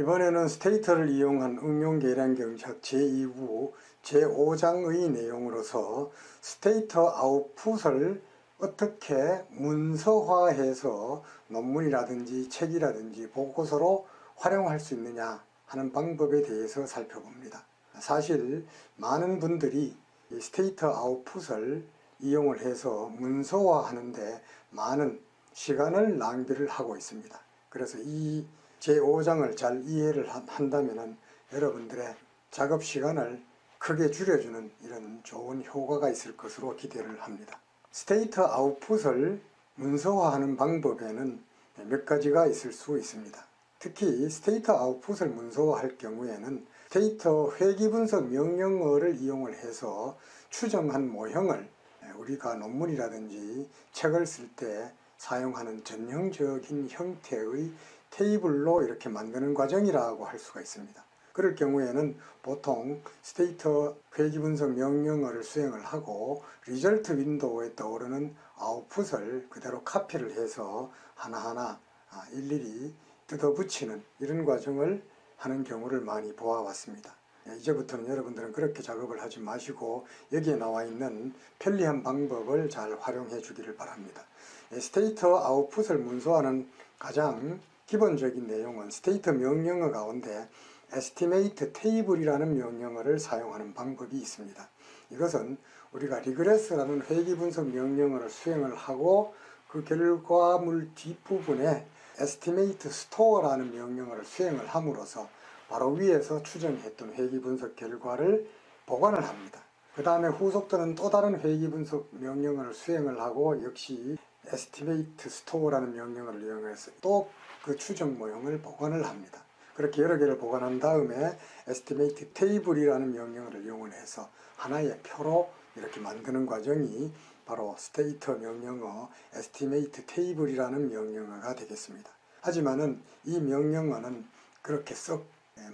이번에는 스테이터를 이용한 응용 계량 경작 제2부 제5장의 내용으로서 스테이터 아웃풋을 어떻게 문서화해서 논문이라든지 책이라든지 보고서로 활용할 수 있느냐 하는 방법에 대해서 살펴봅니다. 사실 많은 분들이 이 스테이터 아웃풋을 이용을 해서 문서화하는데 많은 시간을 낭비를 하고 있습니다. 그래서 이 제5장을 잘 이해를 한다면 여러분들의 작업 시간을 크게 줄여주는 이런 좋은 효과가 있을 것으로 기대를 합니다. 스테이터 아웃풋을 문서화하는 방법에는 몇 가지가 있을 수 있습니다. 특히 스테이터 아웃풋을 문서화할 경우에는 스테이터 회귀 분석 명령어를 이용을 해서 추정한 모형을 우리가 논문이라든지 책을 쓸 때 사용하는 전형적인 형태의 테이블로 이렇게 만드는 과정이라고 할 수가 있습니다. 그럴 경우에는 보통 스테이터 회귀분석 명령어를 수행을 하고 리절트 윈도우에 떠오르는 아웃풋을 그대로 카피를 해서 하나하나 아, 일일이 뜯어붙이는 이런 과정을 하는 경우를 많이 보아왔습니다. 예, 이제부터는 여러분들은 그렇게 작업을 하지 마시고 여기에 나와 있는 편리한 방법을 잘 활용해 주기를 바랍니다. 예, 스테이터 아웃풋을 문서하는 가장 기본적인 내용은 스테이터 명령어 가운데 estimate table이라는 명령어를 사용하는 방법이 있습니다. 이것은 우리가 regress라는 회귀 분석 명령어를 수행을 하고 그 결과물 뒷부분에 estimate store라는 명령어를 수행을 함으로써 바로 위에서 추정했던 회귀 분석 결과를 보관을 합니다. 그 다음에 후속되는 또 다른 회귀 분석 명령어를 수행을 하고 역시 estimate store라는 명령어를 이용해서 또 그 추정 모형을 보관을 합니다. 그렇게 여러 개를 보관한 다음에 estimate table이라는 명령어를 이용을 해서 하나의 표로 이렇게 만드는 과정이 바로 스테이터 명령어 estimate table이라는 명령어가 되겠습니다. 하지만은 이 명령어는 그렇게 썩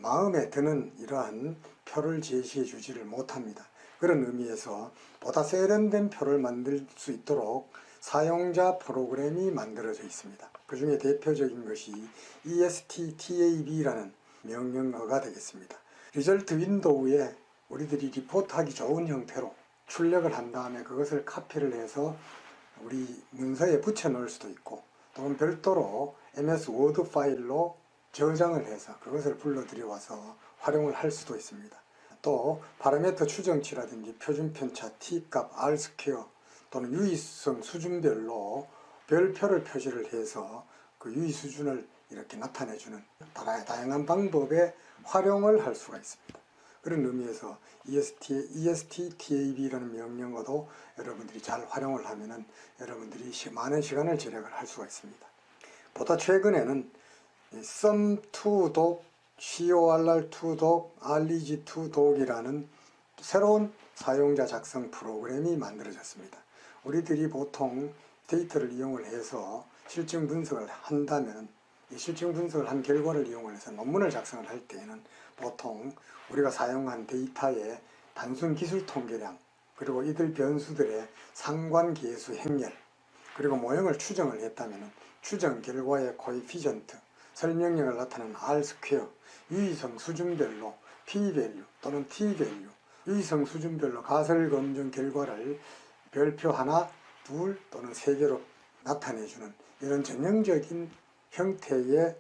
마음에 드는 이러한 표를 제시해 주지를 못합니다. 그런 의미에서 보다 세련된 표를 만들 수 있도록 사용자 프로그램이 만들어져 있습니다. 그 중에 대표적인 것이 ESTTAB라는 명령어가 되겠습니다. 리절트 윈도우에 우리들이 리포트하기 좋은 형태로 출력을 한 다음에 그것을 카피를 해서 우리 문서에 붙여 넣을 수도 있고 또는 별도로 MS 워드 파일로 저장을 해서 그것을 불러 들여 와서 활용을 할 수도 있습니다. 또 파라메터 추정치라든지 표준 편차 T값 R 스퀘어 또는 유의성 수준별로 별표를 표시를 해서 그 유의 수준을 이렇게 나타내주는 다양한 방법의 활용을 할 수가 있습니다. 그런 의미에서 EST, ESTTAB라는 명령어도 여러분들이 잘 활용을 하면 은 여러분들이 많은 시간을 절약을 할 수가 있습니다. 보다 최근에는 sum2독, corr2독, reg2독이라는 새로운 사용자 작성 프로그램이 만들어졌습니다. 우리들이 보통 데이터를 이용을 해서 실증 분석을 한다면 이 실증 분석을 한 결과를 이용을 해서 논문을 작성을 할 때에는 보통 우리가 사용한 데이터의 단순 기술 통계량 그리고 이들 변수들의 상관계수 행렬 그리고 모형을 추정을 했다면 추정 결과의 코이피전트 설명력을 나타내는 R 스퀘어 유의성 수준별로 P 밸류 또는 T 밸류 유의성 수준별로 가설 검증 결과를 별표 하나, 둘 또는 세 개로 나타내주는 이런 전형적인 형태의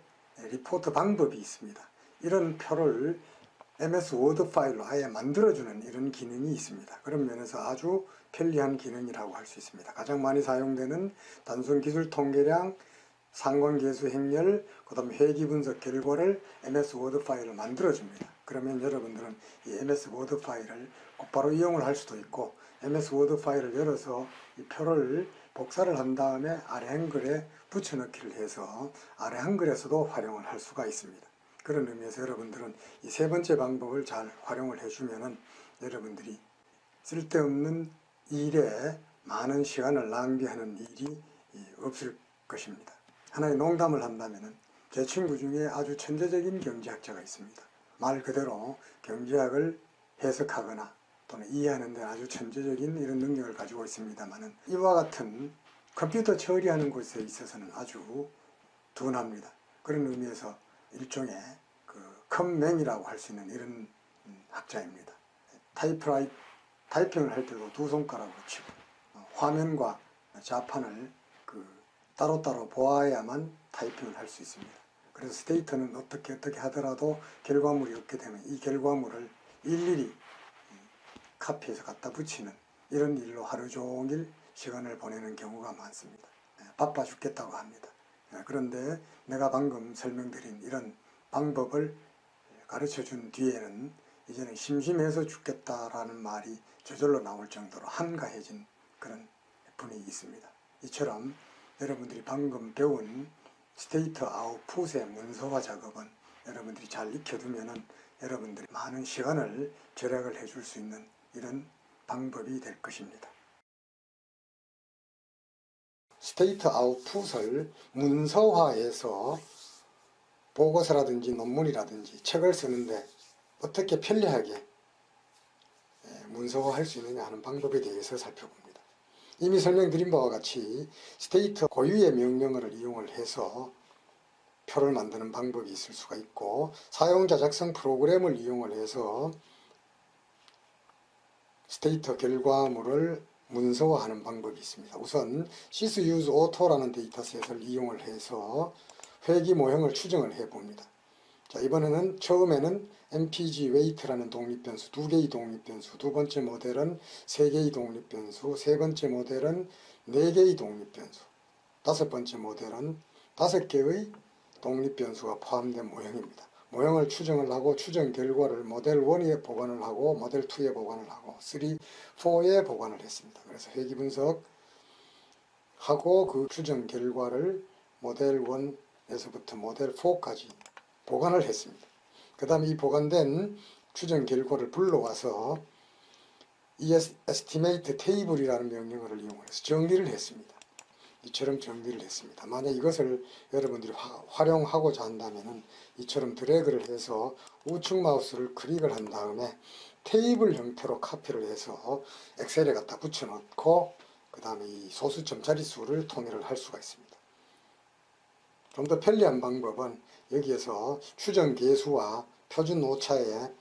리포트 방법이 있습니다. 이런 표를 MS 워드 파일로 아예 만들어주는 이런 기능이 있습니다. 그런 면에서 아주 편리한 기능이라고 할 수 있습니다. 가장 많이 사용되는 단순 기술 통계량, 상관계수 행렬, 그 다음 회기 분석 결과를 MS 워드 파일로 만들어줍니다. 그러면 여러분들은 이 MS 워드 파일을 곧바로 이용을 할 수도 있고 MS 워드 파일을 열어서 이 표를 복사를 한 다음에 아래 한글에 붙여넣기를 해서 아래 한글에서도 활용을 할 수가 있습니다. 그런 의미에서 여러분들은 이 세 번째 방법을 잘 활용을 해주면은 여러분들이 쓸데없는 일에 많은 시간을 낭비하는 일이 없을 것입니다. 하나의 농담을 한다면은 제 친구 중에 아주 천재적인 경제학자가 있습니다. 말 그대로 경제학을 해석하거나 또는 이해하는 데 아주 천재적인 이런 능력을 가지고 있습니다만은 이와 같은 컴퓨터 처리하는 곳에 있어서는 아주 둔합니다. 그런 의미에서 일종의 그 컴맹이라고 할 수 있는 이런 음, 학자입니다. 타이프라이 타이핑을 할 때도 두 손가락으로 치고 어, 화면과 자판을 그 따로따로 보아야만 타이핑을 할 수 있습니다. 그래서 스테이터는 어떻게 어떻게 하더라도 결과물이 없게 되면 이 결과물을 일일이 카피해서 갖다 붙이는 이런 일로 하루 종일 시간을 보내는 경우가 많습니다. 예, 바빠 죽겠다고 합니다. 예, 그런데 내가 방금 설명드린 이런 방법을 가르쳐 준 뒤에는 이제는 심심해서 죽겠다라는 말이 저절로 나올 정도로 한가해진 그런 분이 있습니다. 이처럼 여러분들이 방금 배운 스테이트 아웃풋의 문서화 작업은 여러분들이 잘 익혀두면은 여러분들이 많은 시간을 절약을 해줄 수 있는 이런 방법이 될 것입니다. 스테이트 아웃풋을 문서화해서 보고서라든지 논문이라든지 책을 쓰는데 어떻게 편리하게 예, 문서화할 수 있느냐 하는 방법에 대해서 살펴봅니다. 이미 설명드린 바와 같이 스테이트 고유의 명령어를 이용을 해서 표를 만드는 방법이 있을 수가 있고 사용자 작성 프로그램을 이용을 해서 스테이터 결과물을 문서화하는 방법이 있습니다. 우선 오토라는 데이터셋을 이용을 해서 회기 모형을 추정을 해 봅니다. 자, 이번에는 처음에는 MPG 웨이트라는 독립변수 두 개의 독립변수, 두 번째 모델은 세 개의 독립변수, 세 번째 모델은 네 개의 독립변수, 다섯 번째 모델은 다섯 개의 독립변수가 포함된 모형입니다. 모형을 추정을 하고 추정 결과를 모델 1에 보관을 하고 모델 2에 보관을 하고 3, 4에 보관을 했습니다. 그래서 회기 분석 하고 그 추정 결과를 모델 1에서부터 모델 4까지 보관을 했습니다. 그 다음에 이 보관된 추정 결과를 불러와서 ES estimate table이라는 명령어를 이용해서 정리를 했습니다. 이처럼 정리를 했습니다. 만약 이것을 여러분들이 화, 활용하고자 한다면 이처럼 드래그를 해서 우측 마우스를 클릭을 한 다음에 테이블 형태로 카피를 해서 엑셀에 갖다 붙여놓고 그 다음에 이 소수점 자릿수를 통일을 할 수가 있습니다. 좀 더 편리한 방법은 여기에서 추정 계수와 표준 오차의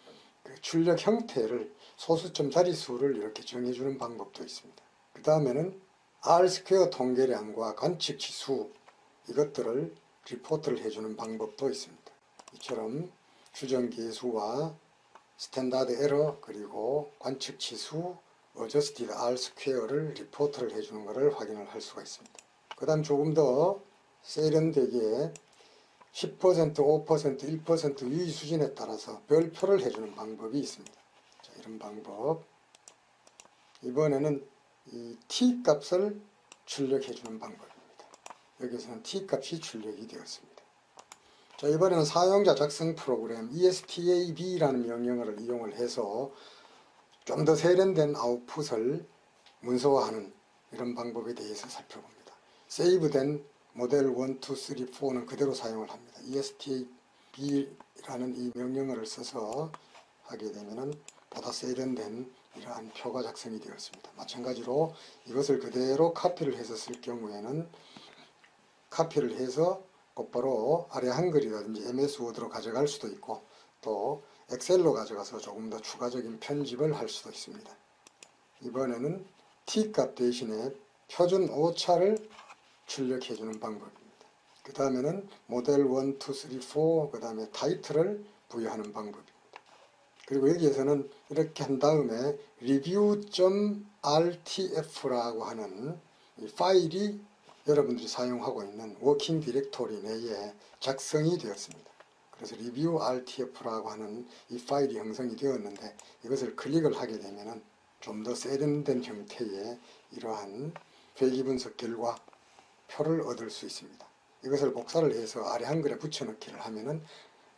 그 출력 형태를 소수점 자릿수를 이렇게 정해주는 방법도 있습니다. 그 다음에는 R 스퀘어 통계량과 관측 지수 이것들을 리포트를 해주는 방법도 있습니다. 이처럼 추정 계수와 스탠다드 에러 그리고 관측 지수 어저스티드 R 스퀘어를 리포트를 해주는 것을 확인을 할 수가 있습니다. 그 다음 조금 더 세련되게 10%, 5%, 1% 유의 수준에 따라서 별표를 해주는 방법이 있습니다. 자, 이런 방법. 이번에는 이 t 값을 출력해 주는 방법입니다. 여기서는 t 값이 출력이 되었습니다. 자, 이번에는 사용자 작성 프로그램 estab라는 명령어를 이용을 해서 좀 더 세련된 아웃풋을 문서화하는 이런 방법에 대해서 살펴봅니다. 세이브된 모델 1, 2, 3, 4는 그대로 사용을 합니다. estab라는 이 명령어를 써서 하게 되면은 보다 세련된 이러한 표가 작성이 되었습니다. 마찬가지로 이것을 그대로 카피를 해서 쓸 경우에는 카피를 해서 곧바로 아래 한글이라든지 MS 워드로 가져갈 수도 있고 또 엑셀로 가져가서 조금 더 추가적인 편집을 할 수도 있습니다. 이번에는 T값 대신에 표준 오차를 출력해 주는 방법입니다. 그 다음에는 모델 1, 2, 3, 4, 그 다음에 타이틀을 부여하는 방법입니다. 그리고 여기에서는 이렇게 한 다음에 review.rtf라고 하는 파일이 여러분들이 사용하고 있는 워킹 디렉토리 내에 작성이 되었습니다. 그래서 review rtf라고 하는 이 파일이 형성이 되었는데 이것을 클릭을 하게 되면 좀 더 세련된 형태의 이러한 회기 분석 결과 표를 얻을 수 있습니다. 이것을 복사를 해서 아래 한글에 붙여넣기를 하면 은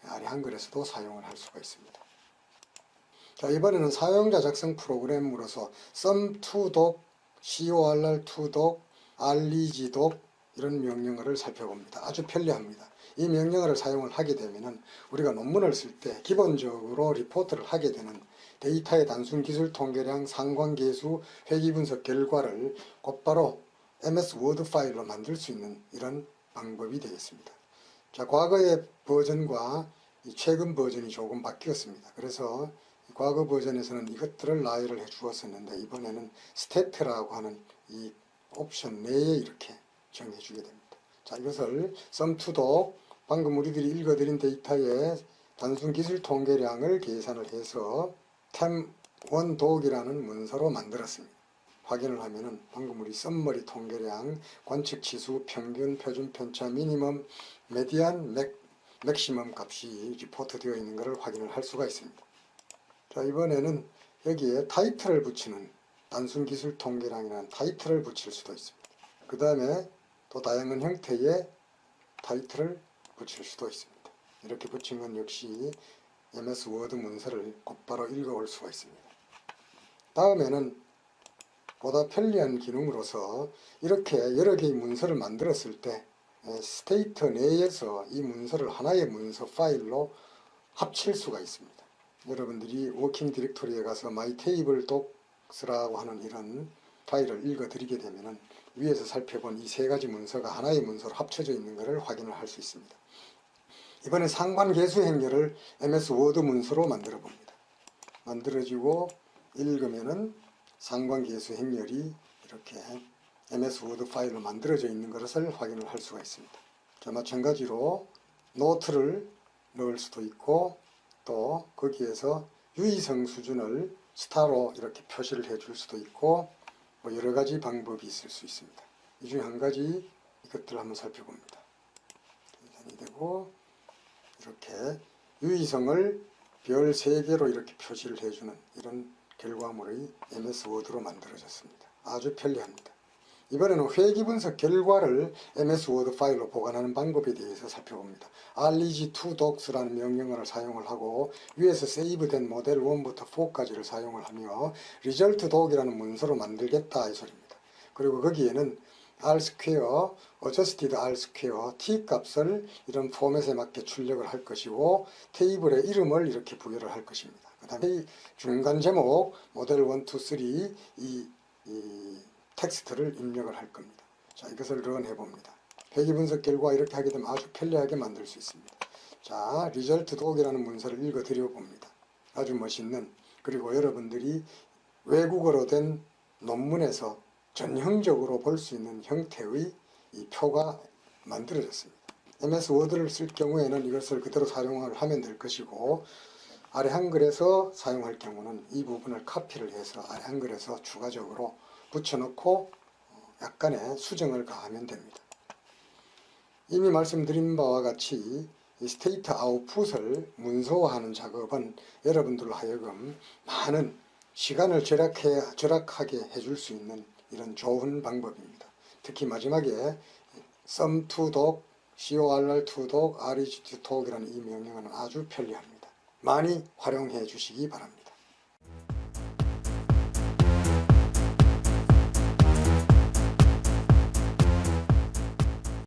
아래 한글에서도 사용을 할 수가 있습니다. 자, 이번에는 사용자 작성 프로그램으로서 sum2doc, corr2doc, rlegdoc 이런 명령어를 살펴봅니다. 아주 편리합니다. 이 명령어를 사용을 하게 되면 우리가 논문을 쓸 때 기본적으로 리포트를 하게 되는 데이터의 단순 기술 통계량, 상관계수, 회귀 분석 결과를 곧바로 MS 워드 파일로 만들 수 있는 이런 방법이 되겠습니다. 자, 과거의 버전과 이 최근 버전이 조금 바뀌었습니다. 그래서 이 과거 버전에서는 이것들을 나열을 해 주었었는데 이번에는 스태트라고 하는 이 옵션 내에 이렇게 정해 주게 됩니다. 자, 이것을 썸투독 방금 우리들이 읽어드린 데이터의 단순 기술 통계량을 계산을 해서 템원독이라는 문서로 만들었습니다. 확인을 하면은 방금 우리 썸머리 통계량, 관측 지수, 평균, 표준 편차, 미니멈, 메디안, 맥, 맥시멈 값이 리포트 되어 있는 것을 확인을 할 수가 있습니다. 자, 이번에는 여기에 타이틀을 붙이는 단순 기술 통계량이라는 타이틀을 붙일 수도 있습니다. 그 다음에 또 다양한 형태의 타이틀을 붙일 수도 있습니다. 이렇게 붙인 건 역시 MS 워드 문서를 곧바로 읽어올 수가 있습니다. 다음에는 보다 편리한 기능으로서 이렇게 여러 개의 문서를 만들었을 때 에, 스테이트 내에서 이 문서를 하나의 문서 파일로 합칠 수가 있습니다. 여러분들이 워킹 디렉토리에 가서 마이 테이블 독스라고 하는 이런 파일을 읽어드리게 되면은 위에서 살펴본 이 세 가지 문서가 하나의 문서로 합쳐져 있는 것을 확인을 할 수 있습니다. 이번에 상관계수 행렬을 MS 워드 문서로 만들어 봅니다. 만들어지고 읽으면은 상관계수 행렬이 이렇게 MS 워드 파일로 만들어져 있는 것을 확인을 할 수가 있습니다. 자, 마찬가지로 노트를 넣을 수도 있고 또 거기에서 유의성 수준을 스타로 이렇게 표시를 해줄 수도 있고 뭐 여러 가지 방법이 있을 수 있습니다. 이 중에 한 가지 이것들을 한번 살펴봅니다. 계산이 되고 이렇게 유의성을 별 3개로 이렇게 표시를 해주는 이런 결과물의 MS 워드로 만들어졌습니다. 아주 편리합니다. 이번에는 회기 분석 결과를 MS 워드 파일로 보관하는 방법에 대해서 살펴봅니다. reg2docs라는 명령어를 사용을 하고 위에서 세이브된 모델 1부터 4까지를 사용을 하며 resultdoc이라는 문서로 만들겠다 이 소리입니다. 그리고 거기에는 r 스퀘어, adjusted r 스퀘어, t 값을 이런 포맷에 맞게 출력을 할 것이고 테이블의 이름을 이렇게 부여를 할 것입니다. 그 다음에 중간 제목 모델 1, 2, 3 이, 이 텍스트를 입력을 할 겁니다. 자, 이것을 런 해 봅니다. 회기 분석 결과 이렇게 하게 되면 아주 편리하게 만들 수 있습니다. 자, result 독이라는 문서를 읽어 드려 봅니다. 아주 멋있는 그리고 여러분들이 외국어로 된 논문에서 전형적으로 볼 수 있는 형태의 이 표가 만들어졌습니다. MS 워드를 쓸 경우에는 이것을 그대로 사용을 하면 될 것이고 아래 한글에서 사용할 경우는 이 부분을 카피를 해서 아래 한글에서 추가적으로 붙여넣고 어, 약간의 수정을 가하면 됩니다. 이미 말씀드린 바와 같이 이 스테이트 아웃풋을 문서화하는 작업은 여러분들로 하여금 많은 시간을 절약해, 절약하게 해줄 수 있는 이런 좋은 방법입니다. 특히 마지막에 sum to doc, corr to doc, reg to doc이라는 이 명령어는 아주 편리합니다. 많이 활용해 주시기 바랍니다.